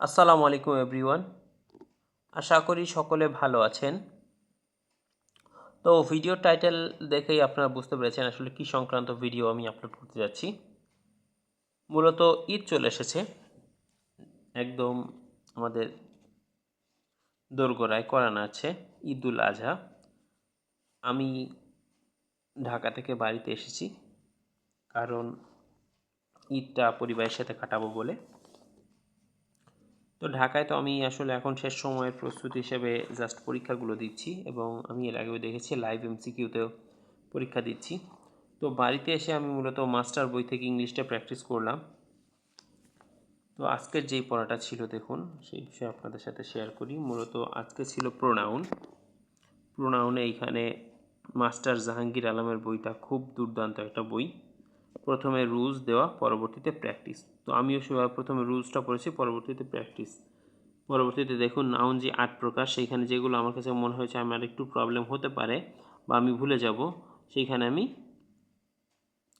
আসসালামু আলাইকুম, এভরিওয়ান। আশা করি সকলে ভালো আছেন। তো ভিডিও টাইটেল দেখেই আপনারা বুঝতে পেরেছেন আসলে কি সংক্রান্ত ভিডিও আমি আপলোড করতে যাচ্ছি। মূলত ঈদ চলে এসেছে। একদম আমাদের দোরগোড়ায় করানো আছে ঈদুল আজহা। আমি ঢাকা থেকে বাড়িতে এসেছি। কারণ ঈদটা পরিবারের সাথে কাটাবো বলে। তো ঢাকায় তো আমি আসলে এখন শেষ সময়ের প্রস্তুতি হিসেবে জাস্ট পরীক্ষাগুলো দিচ্ছি এবং আমি এর আগেও দেখেছি লাইভ এমসিকিউতেও পরীক্ষা দিচ্ছি। তো বাড়িতে এসে আমি মূলত মাস্টার বই থেকে ইংলিশটা প্র্যাকটিস করলাম। তো আজকের যেই পড়াটা ছিল দেখুন, সেই বিষয়ে আপনাদের সাথে শেয়ার করি। মূলত আজকে ছিল প্রোনাউন প্রোনাউনে এইখানে মাস্টার জাহাঙ্গীর আলমের বইটা খুব দুর্দান্ত একটা বই। প্রথমে রুলস দেওয়া, পরবর্তীতে প্র্যাকটিস তো আমিও সেভাবে প্রথমে রুলসটা পড়েছি, পরবর্তীতে প্র্যাকটিস পরবর্তীতে দেখুন নাউন যে আট প্রকার, সেইখানে যেগুলো আমার কাছে মনে হয়েছে আমার একটু প্রবলেম হতে পারে বা আমি ভুলে যাব, সেইখানে আমি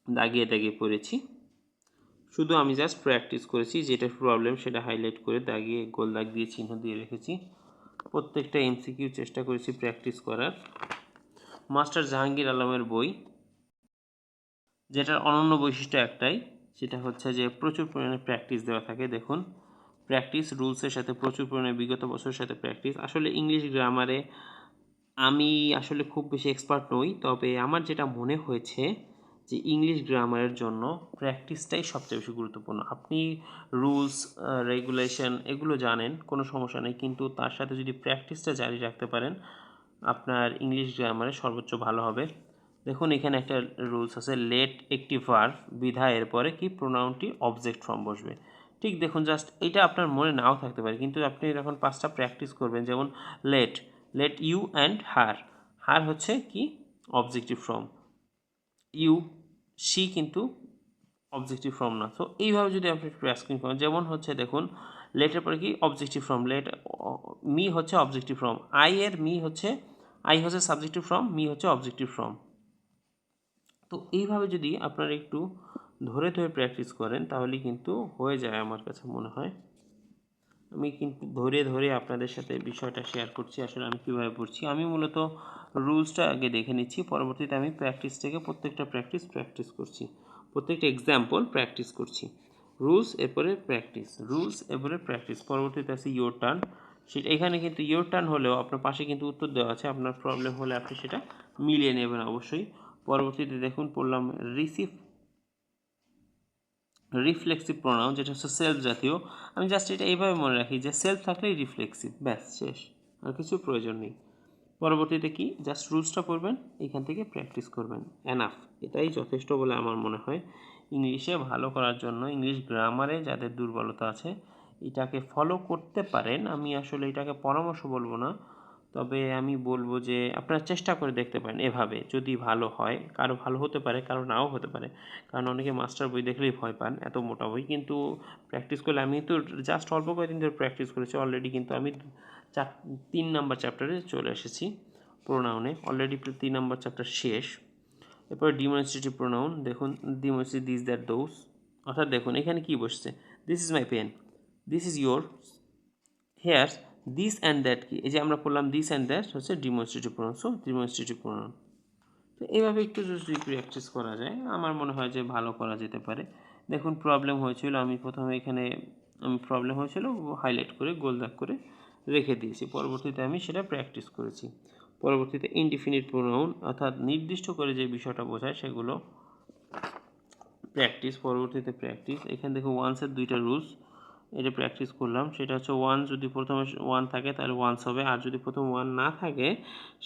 দাগিয়ে দাগিয়ে পড়েছি। শুধু আমি জাস্ট প্র্যাকটিস করেছি, যেটা প্রবলেম সেটা হাইলাইট করে দাগিয়ে, গোল দাগ দিয়ে চিহ্ন দিয়ে রেখেছি। প্রত্যেকটা এমসিকিউ চেষ্টা করেছি প্র্যাকটিস করার। মাস্টার জাহাঙ্গীর আলমের বই যেটার অনন্য বৈশিষ্ট্য একটাই, সেটা হচ্ছে যে প্রচুর পরিমাণে প্র্যাকটিস দেওয়া থাকে। দেখুন প্র্যাকটিস রুলসের সাথে প্রচুর পরিমাণে বিগত বছরের সাথে প্র্যাকটিস আসলে ইংলিশ গ্রামারে আমি আসলে খুব বেশি এক্সপার্ট নই, তবে আমার যেটা মনে হয়েছে যে ইংলিশ গ্রামারের জন্য প্র্যাকটিসটাই সবচেয়ে বেশি গুরুত্বপূর্ণ। আপনি রুলস রেগুলেশন এগুলো জানেন, কোনো সমস্যা নেই, কিন্তু তার সাথে যদি প্র্যাকটিসটা জারি রাখতে পারেন, আপনার ইংলিশ গ্রামারে সর্বোচ্চ ভালো হবে। দেখুন, এখানে একটা রুলস আছে লেট একটি ভার্ভ বিধা এর পরে কি প্রোনাউনটি অবজেক্ট ফর্ম বসবে। ঠিক দেখুন জাস্ট এটা আপনার মনে নাও থাকতে পারে, কিন্তু আপনি যখন পাঁচটা প্র্যাকটিস করবেন, যেমন let let you and her her হচ্ছে কি? অবজেক্টিভ ফর্ম ইউ সি কিন্তু অবজেক্টিভ ফর্ম না। তো এইভাবে যদি আপনি প্র্যাকটিস করেন, যেমন হচ্ছে দেখুন লেটের পরে কি? অবজেক্টিভ ফর্ম লেট মি হচ্ছে অবজেক্টিভ ফর্ম আই এর মি হচ্ছে আই হচ্ছে সাবজেক্টিভ ফর্ম মি হচ্ছে অবজেক্টিভ ফর্ম তো এইভাবে যদি আপনারা একটু ধরে ধরে প্র্যাকটিস করেন তাহলে কিন্তু হয়ে যায় আমার কাছে মনে হয়। আমি কিন্তু ধরে ধরে আপনাদের সাথে বিষয়টা শেয়ার করছি, আসলে আমি কীভাবে পড়ছি। আমি মূলত রুলসটা আগে দেখে নিচ্ছি, পরবর্তীতে আমি প্র্যাকটিস থেকে প্রত্যেকটা প্র্যাকটিস প্র্যাকটিস করছি। প্রত্যেকটা এক্সাম্পল প্র্যাকটিস করছি। রুলস এরপরে প্র্যাকটিস রুলস এরপরে প্র্যাকটিস পরবর্তীতে আছে ইয়োর টার্ন সেটা, এখানে কিন্তু ইয়োর টার্ন হলেও আপনার পাশে কিন্তু উত্তর দেওয়া আছে। আপনার প্রবলেম হলে আপনি সেটা মিলিয়ে নেবেন অবশ্যই। পরবর্তীতে দেখুন, পড়লাম রিসিভ রিফ্লেক্সিভ প্রোনাউন যেটা হচ্ছে সেলফ জাতীয়। আমি জাস্ট এটা এইভাবে মনে রাখি যে সেলফ থাকলেই রিফ্লেক্সিভ ব্যাস, শেষ, আর কিছু প্রয়োজন নেই। পরবর্তীতে কি? জাস্ট রুলসটা পড়বেন, এখান থেকে প্র্যাকটিস করবেন। এনাফ এটাই যথেষ্ট বলে আমার মনে হয়। ইংলিশে ভালো করার জন্য, ইংলিশ গ্রামারে যাদের দুর্বলতা আছে, এটাকে ফলো করতে পারেন। আমি আসলে এটাকে পরামর্শ বলব না। তবে আমি বলব যে আপনারা চেষ্টা করে দেখতে পারেন এভাবে। যদি ভালো হয়, কারও ভালো হতে পারে, কারও নাও হতে পারে। কারণ অনেকে মাস্টার বই দেখলেই ভয় পান, এত মোটা বই। কিন্তু প্র্যাকটিস করলে আমি তো জাস্ট অল্প কয়েকদিন ধরে প্র্যাকটিস করেছি অলরেডি কিন্তু আমি চার, তিন নাম্বার চ্যাপ্টারে চলে এসেছি প্রোনাউনে অলরেডি তিন নাম্বার চ্যাপ্টার শেষ। এরপর ডিমনস্ট্রেটিভ প্রোনাউন দেখুন ডিমনস্ট্রেট দিস দ্যাট দোস অর্থাৎ দেখুন, এখানে কি বসছে? This is my pen this is your hair this and that কি? এই যে আমরা পড়লাম দিস অ্যান্ড দ্যাট হচ্ছে demonstrative pronoun so demonstrative pronoun তো এইভাবে একটু যদি প্র্যাকটিস করা যায়, আমার মনে হয় যে ভালো করা যেতে পারে। দেখুন প্রবলেম হয়েছিল, আমি প্রথমে এখানে, আমি প্রবলেম হয়েছিল হাইলাইট করে গোল দাগ করে রেখে দিয়েছি। পরবর্তীতে আমি সেটা প্র্যাকটিস করেছি। পরবর্তীতে ইনডিফিনিট প্রোনাউন অর্থাৎ নির্দিষ্ট করে যে বিষয়টা বোঝায়, সেগুলো প্র্যাকটিস পরবর্তীতে প্র্যাকটিস এখানে দেখো ওয়ান্সের দুইটা রুলস এটা প্র্যাকটিস করলাম। সেটা হচ্ছে ওয়ান যদি প্রথমে ওয়ান থাকে তাহলে ওয়ান্স হবে। আর যদি প্রথম ওয়ান না থাকে,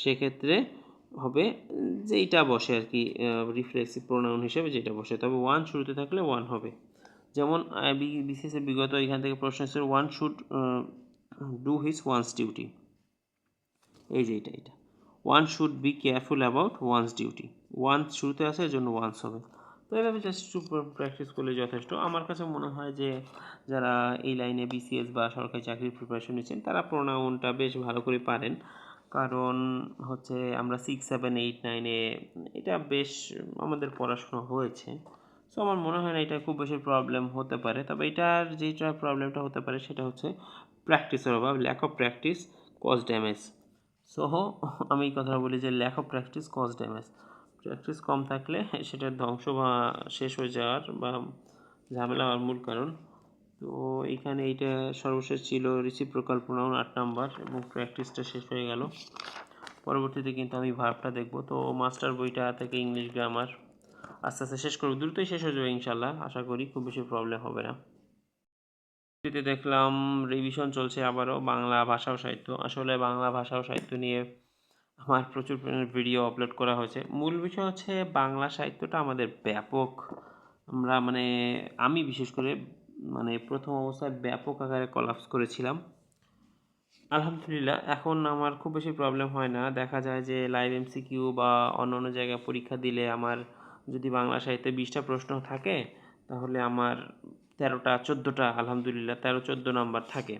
সেক্ষেত্রে হবে যেইটা বসে আর কি রিফ্লেক্সিভ প্রোনাউন হিসেবে যেটা বসে। তবে ওয়ান শুরুতে থাকলে ওয়ান হবে। যেমন বিসিএসের বিগত এখান থেকে প্রশ্ন এসেছে one should do his one's duty এই যে এটা এটা। One should be careful about one's duty one শুরুতে আসে, এর জন্য ওয়ান্স হবে। তো এভাবে জাস্ট প্র্যাকটিস করলে যথেষ্ট। আমার কাছে মনে হয় যে, যারা এই লাইনে বিসিএস বা সরকারি চাকরির প্রিপারেশন নিচ্ছেন, তারা প্রোনাউনটা বেশ ভালো করে পারেন। কারণ হচ্ছে আমরা সিক্স সেভেন এইট নাইনে এটা বেশ আমাদের পড়াশোনা হয়েছে। সো আমার মনে হয় না এটা খুব বেশি প্রবলেম হতে পারে। তবে এটার যেটা প্রবলেমটা হতে পারে সেটা হচ্ছে প্র্যাকটিসের অভাব lack of practice cause damage so আমি কথাটা বলি যে lack of practice cause damage practice কম থাকলে সেটার ধ্বংস বা শেষ হয়ে যাওয়ার বা ঝামেলা হওয়ার মূল কারণ। তো এইখানে এইটা সর্বশেষ ছিল রিসিপ্রোকাল প্রোনাউন আট নাম্বার এবং প্র্যাকটিসটা শেষ হয়ে গেল। পরবর্তীতে কিন্তু আমি ভার্বটা দেখব। তো মাস্টার বইটা থেকে ইংলিশ গ্রামার আস্তে আস্তে শেষ করব। দ্রুতই শেষ হয়ে যাবে ইনশাল্লাহ আশা করি খুব বেশি প্রবলেম হবে না। দেখলাম রিভিশন চলছে আবারও বাংলা ভাষা ও সাহিত্য। আসলে বাংলা ভাষা ও সাহিত্য নিয়ে আমার প্রচুর পরিমাণে ভিডিও আপলোড করা হয়েছে। মূল বিষয় হচ্ছে বাংলা সাহিত্যটা আমাদের ব্যাপক। আমরা মানে আমি বিশেষ করে মানে প্রথম অবস্থায় ব্যাপক আকারে কলাপস করেছিলাম। আলহামদুলিল্লাহ, এখন আমার খুব বেশি প্রবলেম হয় না। দেখা যায় যে লাইভ এমসিকিউ বা অন্য অন্য জায়গায় পরীক্ষা দিলে আমার যদি বাংলা সাহিত্যে বিশটা প্রশ্ন থাকে, তাহলে আমার তেরোটা, চোদ্দোটা, আলহামদুলিল্লাহ তেরো, চোদ্দ নাম্বার থাকে।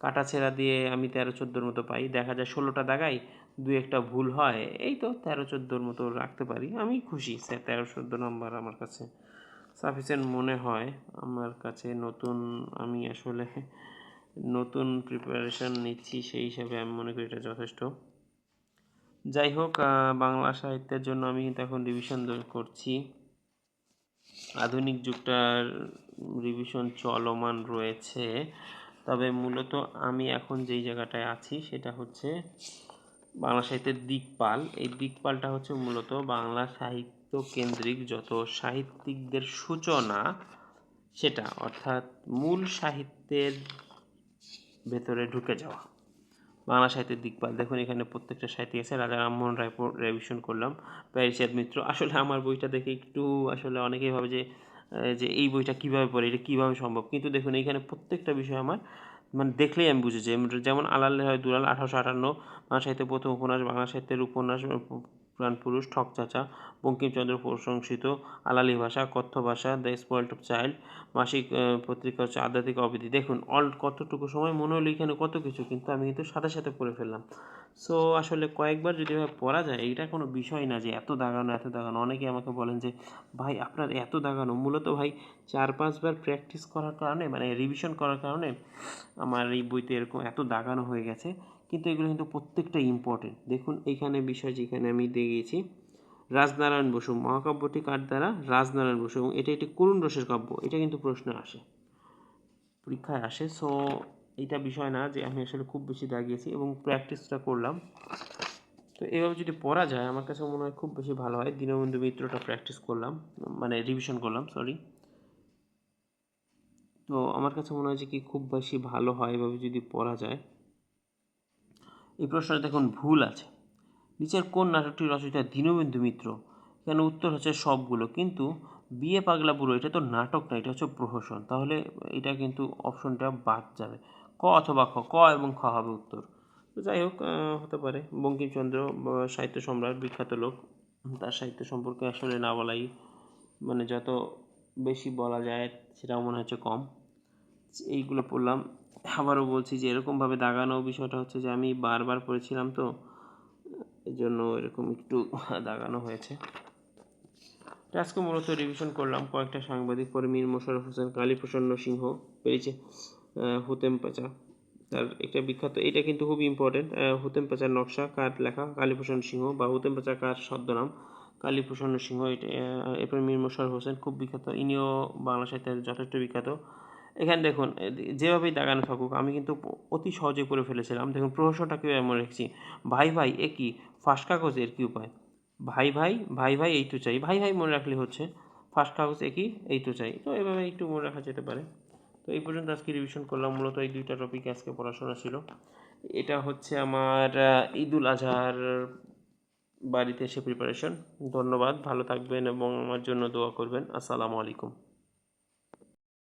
কাটা ছেঁড়া দিয়ে আমি তেরো, চোদ্দোর মতো পাই। দেখা যায় ষোলোটা দাগাই দু একটা ভুল হয়, এই তো তেরো চোদ্দোর মতো রাখতে পারি। আমি খুশি স্যার, তেরো চোদ্দ নম্বর আমার কাছে সাফিসিয়েন্ট মনে হয়। আমার কাছে নতুন, আমি আসলে নতুন প্রিপারেশান নিচ্ছি সেই হিসাবে আমি মনে করি এটা যথেষ্ট। যাই হোক বাংলা সাহিত্যের জন্য আমি কিন্তু এখন রিভিশন করছি। আধুনিক যুগটার রিভিশন চলমান রয়েছে। তবে মূলত আমি এখন যেই জায়গাটায় আছি সেটা হচ্ছে বাংলা সাহিত্যের দিকপাল। এই দিকপালটা হচ্ছে মূলত বাংলা সাহিত্য কেন্দ্রিক যত সাহিত্যিকদের সূচনা, সেটা অর্থাৎ মূল সাহিত্যের ভেতরে ঢুকে যাওয়া। বাংলা সাহিত্যের দিকপাল। দেখুন, এখানে প্রত্যেকটা সাহিত্যিক আছে। রাজা রামমোহন রায় রেভিশন করলাম। প্যারিচাঁদ মিত্র। আসলে আমার বইটা দেখে একটু আসলে অনেকেই ভাবে যে যে এই বইটা কীভাবে পড়ে, এটা কীভাবে সম্ভব? কিন্তু দেখুন, এখানে প্রত্যেকটা বিষয় আমার মানে দেখলেই আমি বুঝেছি। যেমন আলাল হয় দুলাল আঠারোশো আটান্ন, বাংলা সাহিত্যের প্রথম উপন্যাস, বাংলা সাহিত্যের উপন্যাস প্রাণপুরুষ ঠক চাচা, বঙ্কিমচন্দ্র প্রশংসিত, আলালি ভাষা, কথ্য ভাষা, দ্য স্পয়েল্ট অফ চাইল্ড, মাসিক পত্রিকা হচ্ছে আধ্যাত্মিক অবধি। দেখুন, অল কতটুকু সময়, মনে হলো এখানে কত কিছু, কিন্তু আমি কিন্তু সাথে সাথে পড়ে ফেললাম। সো আসলে কয়েকবার যদি পড়া যায় এটা কোনো বিষয় না যে এত দাগানো এত দাগানো। অনেকে আমাকে বলেন যে, ভাই, আপনার এত দাগানো। মূলত ভাই, চার পাঁচবার প্র্যাকটিস করার কারণে মানে রিভিশন করার কারণে, আমার এই বইতে এরকম এত দাগানো হয়ে গেছে। কিন্তু এগুলো কিন্তু প্রত্যেকটা ইম্পর্টেন্ট দেখুন, এইখানে বিষয় যেখানে আমি দিয়েছি রাজনারায়ণ বসু, মহাকাব্যটি কার দ্বারা? রাজনারায়ণ বসু, এবং এটা একটি করুণ রসের কাব্য, এটা কিন্তু প্রশ্ন আসে। পরীক্ষায় আসে সো এটা বিষয় না যে আমি আসলে খুব বেশি দাগিয়েছি এবং প্র্যাকটিসটা করলাম। তো এভাবে যদি পড়া যায়, আমার কাছে মনে হয় খুব বেশি ভালো হয়। দীনবন্ধু মিত্রটা প্র্যাকটিস করলাম মানে রিভিশন করলাম সরি তো আমার কাছে মনে হয় যে কি খুব বেশি ভালো হয় এভাবে যদি পড়া যায়। এই প্রশ্নটা দেখুন, ভুল আছে। নিচের কোন নাটকটির রচয়িতা দীনবন্ধু মিত্র? এখানে উত্তর হচ্ছে সবগুলো, কিন্তু বিয়ে পাগলা বুড়ো, এটা তো নাটক না, এটা হচ্ছে প্রহসন। তাহলে এটা কিন্তু অপশনটা বাদ যাবে। ক অথবা খ, ক এবং খ হবে উত্তর। তো যাই হোক হতে পারে। বঙ্কিমচন্দ্র সাহিত্য সম্রাট, বিখ্যাত লোক, তার সাহিত্য সম্পর্কে আসলে না বলাই মানে যত বেশি বলা যায়, সেটাও মনে হচ্ছে কম। এইগুলো পড়লাম। আবারও বলছি যে এরকমভাবে দাগানো বিষয়টা হচ্ছে যে আমি বারবার পড়েছিলাম তো এই জন্য এরকম একটু দাগানো হয়েছে। আজকে মূলত রিভিশন করলাম, কয়েকটা সাংবাদিক পরে মীর মোশারফ হোসেন কালীপ্রসন্ন সিংহ পেয়েছে হুতেম পাচা তার একটা বিখ্যাত, এটা কিন্তু খুব ইম্পর্টেন্ট হুতেম পাচার নকশা, কার লেখা? কালীপ্রসন্ন সিংহ বা হুতেম পাচা কার ছদ্মনাম? কালীপ্রসন্ন সিংহ, এটা এরপর মীর মোশারফ হোসেন, খুব বিখ্যাত। ইনিও বাংলা সাহিত্যের যথেষ্ট বিখ্যাত। এখানে দেখুন যেভাবেই দাগানো থাকুক, আমি কিন্তু অতি সহজে করে ফেলেছিলাম। দেখুন প্রহসনটা কীভাবে মনে রেখেছি। ভাই ভাই, এ কি? ফার্স্ট কাগজ, এর কী উপায়? ভাই ভাই ভাই ভাই, এই তো চাই। ভাই ভাই, মনে রাখলে হচ্ছে। ফার্স্ট কাগজ একই এই তো চাই। তো এভাবে একটু মনে রাখা যেতে পারে। তো এই পর্যন্ত আজকে রিভিশন করলাম। মূলত এই দুইটা টপিক আজকে পড়াশোনা ছিল। এটা হচ্ছে আমার ঈদুল আজহার বাড়িতে এসে প্রিপারেশন ধন্যবাদ। ভালো থাকবেন এবং আমার জন্য দোয়া করবেন। আসসালামু আলাইকুম।